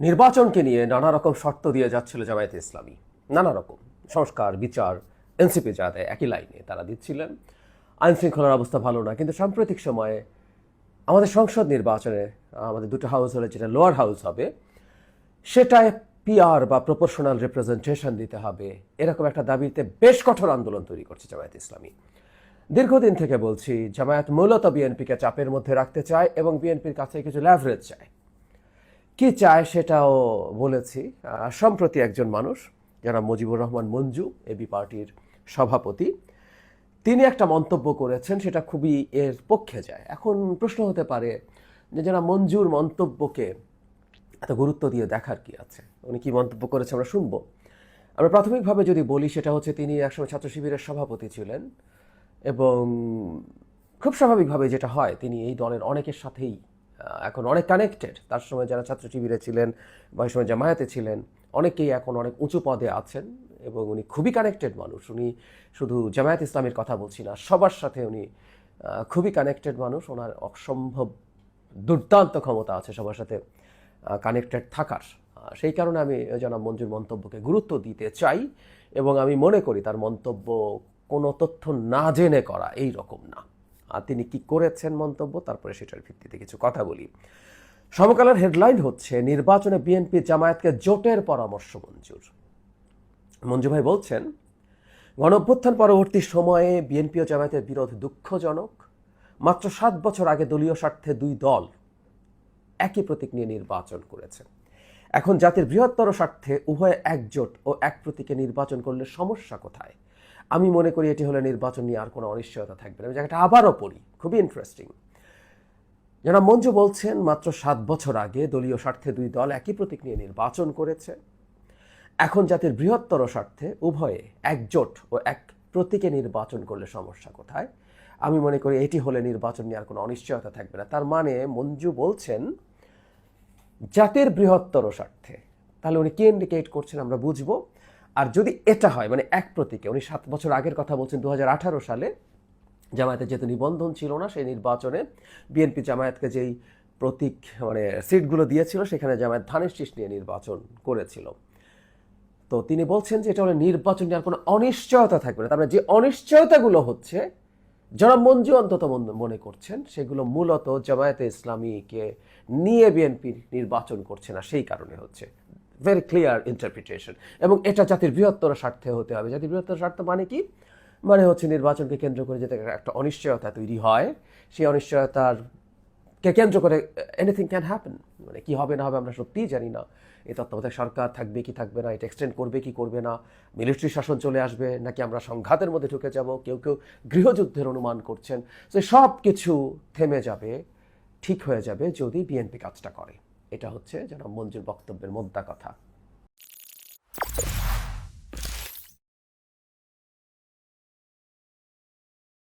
নির্বাচনকে নিয়ে নানা রকম শর্ত দিয়ে যাচ্ছিল জামায়াতে ইসলামী। নানা রকম। সংস্কার, বিচার, এনসিপি যা দেয়, একই লাইনে তারা দিচ্ছিলেন। আইন শৃঙ্খলার অবস্থা ভালো না, কিন্তু সাম্প্রতিক সময়ে আমাদের সংসদ নির্বাচনে আমাদের দুটো হাউস হলে যেটা লোয়ার হাউস হবে, সেটায় পিআর বা প্রপোর্শনাল রিপ্রেজেন্টেশন দিতে হবে, এরকম একটা দাবিতে বেশ কঠোর আন্দোলন তৈরি করছে জামায়াত ইসলামী। দীর্ঘদিন থেকে বলছি, জামায়াত মূলত বিএনপিকে চাপের মধ্যে রাখতে চায় এবং বিএনপির কাছে কিছু ল্যাভারেজ চায়। কি চায় সেটাও বলেছি। সম্প্রতি একজন মানুষ যারা মুজিবুর রহমান মঞ্জু এবি পার্টির সভাপতি, তিনি একটা মন্তব্য করেছেন, সেটা খুবই এর পক্ষে যায়। এখন প্রশ্ন হতে পারে যে যারা মঞ্জুর মন্তব্যকে এত গুরুত্ব দিয়ে দেখার কি আছে? উনি কি মন্তব্য করেছে আমরা শুনব। আমরা প্রাথমিকভাবে যদি বলি, সেটা হচ্ছে তিনি একসময় ছাত্র শিবিরের সভাপতি ছিলেন এবং খুব স্বাভাবিকভাবে যেটা হয়, তিনি এই দলের অনেকের সাথেই এখন অনেক কানেক্টেড তার সময় যারা ছাত্র শিবিরে ছিলেন বা সময় জামায়াতে ছিলেন, অনেকেই এখন অনেক উঁচু পদে আছেন এবং উনি খুবই কানেক্টেড মানুষ। উনি শুধু জামায়াত ইসলামের কথা বলছি না, সবার সাথে উনি খুবই কানেক্টেড মানুষ। ওনার অসম্ভব দুর্দান্ত ক্ষমতা আছে সবার সাথে কানেক্টেড থাকার। সেই কারণে আমি জনাব মঞ্জুর মন্তব্যকে গুরুত্ব দিতে চাই এবং আমি মনে করি তার মন্তব্য কোনো তথ্য না জেনে করা এই রকম না। তিনি কি করেছেন মন্তব্য? তারপরে সেটার ভিত্তিতে কিছু কথা বলি। সমকালের হেডলাইন হচ্ছে, নির্বাচনে বিএনপি জামায়াতকে জোটের পরামর্শ মঞ্জুর। মঞ্জু ভাই বলছেন গণ অভ্যুত্থান পরবর্তী সময়ে বিএনপি ও জামায়াতের বিরোধ দুঃখজনক। মাত্র সাত বছর আগে দলীয় স্বার্থে দুই দল একই প্রতীক নিয়ে নির্বাচন করেছে। এখন জাতির বৃহত্তর স্বার্থে উভয়ে একজোট ও এক প্রতীকে নির্বাচন করলে সমস্যা কোথায়? আমি মনে করি এটি হলে নির্বাচন নিয়ে আর কোনো অনিশ্চয়তা থাকবে না। আমি জায়গাটা আবারও পড়ি খুবই ইন্টারেস্টিং যারা মঞ্জু বলছেন, মাত্র সাত বছর আগে দলীয় স্বার্থে দুই দল একই প্রতীক নিয়ে নির্বাচন করেছে। এখন জাতির বৃহত্তর স্বার্থে উভয়ে একজোট ও এক প্রতীকে নির্বাচন করলে সমস্যা কোথায়? আমি মনে করি এটি হলে নির্বাচন নিয়ে আর কোনো অনিশ্চয়তা থাকবে না। তার মানে মঞ্জু বলছেন, জাতির বৃহত্তর স্বার্থে। তাহলে উনি কি ইন্ডিকেট করছেন আমরা বুঝব। আর যদি এটা হয় মানে এক প্রতীকে, উনি সাত বছর আগের কথা বলছেন দু হাজার আঠারো সালে জামায়াতের যেহেতু নিবন্ধন ছিল না, সেই নির্বাচনে বিএনপি জামায়াতকে যেই প্রতীক মানে সিটগুলো দিয়েছিল, সেখানে জামায়াত ধানের শীষ নিয়ে নির্বাচন করেছিল। তো তিনি বলছেন যে এটা হলে নির্বাচন নিয়ে আর কোনো অনিশ্চয়তা থাকবে না। তার মানে যে অনিশ্চয়তাগুলো হচ্ছে যারা মঞ্জু অন্তত মনে করছেন, সেগুলো মূলত জামায়াতে ইসলামীকে নিয়ে বিএনপি নির্বাচন করছে না, সেই কারণে হচ্ছে। ভেরি ক্লিয়ার ইন্টারপ্রিটেশন এবং এটা জাতির বৃহত্তর স্বার্থে হতে হবে। জাতির বৃহত্তর স্বার্থ মানে কি? মানে হচ্ছে নির্বাচনকে কেন্দ্র করে যাতে একটা অনিশ্চয়তা তৈরি হয়, সেই অনিশ্চয়তার কে কেন্দ্র করে এনিথিং ক্যান হ্যাপেন মানে কি হবে না হবে আমরা সত্যিই জানি না। এই তত্ত্বাবধায়ক সরকার থাকবে কি থাকবে না, এটা এক্সটেন্ড করবে কি করবে না মিলিটারি শাসন চলে আসবে, নাকি আমরা সংঘাতের মধ্যে ঢুকে যাব, কেউ কেউ গৃহযুদ্ধের অনুমান করছেন। যে সব কিছু থেমে যাবে, ঠিক হয়ে যাবে যদি বিএনপি কাজটা করে। এটা হচ্ছে যেন মঞ্জুর বক্তব্যের মোদ্দা কথা।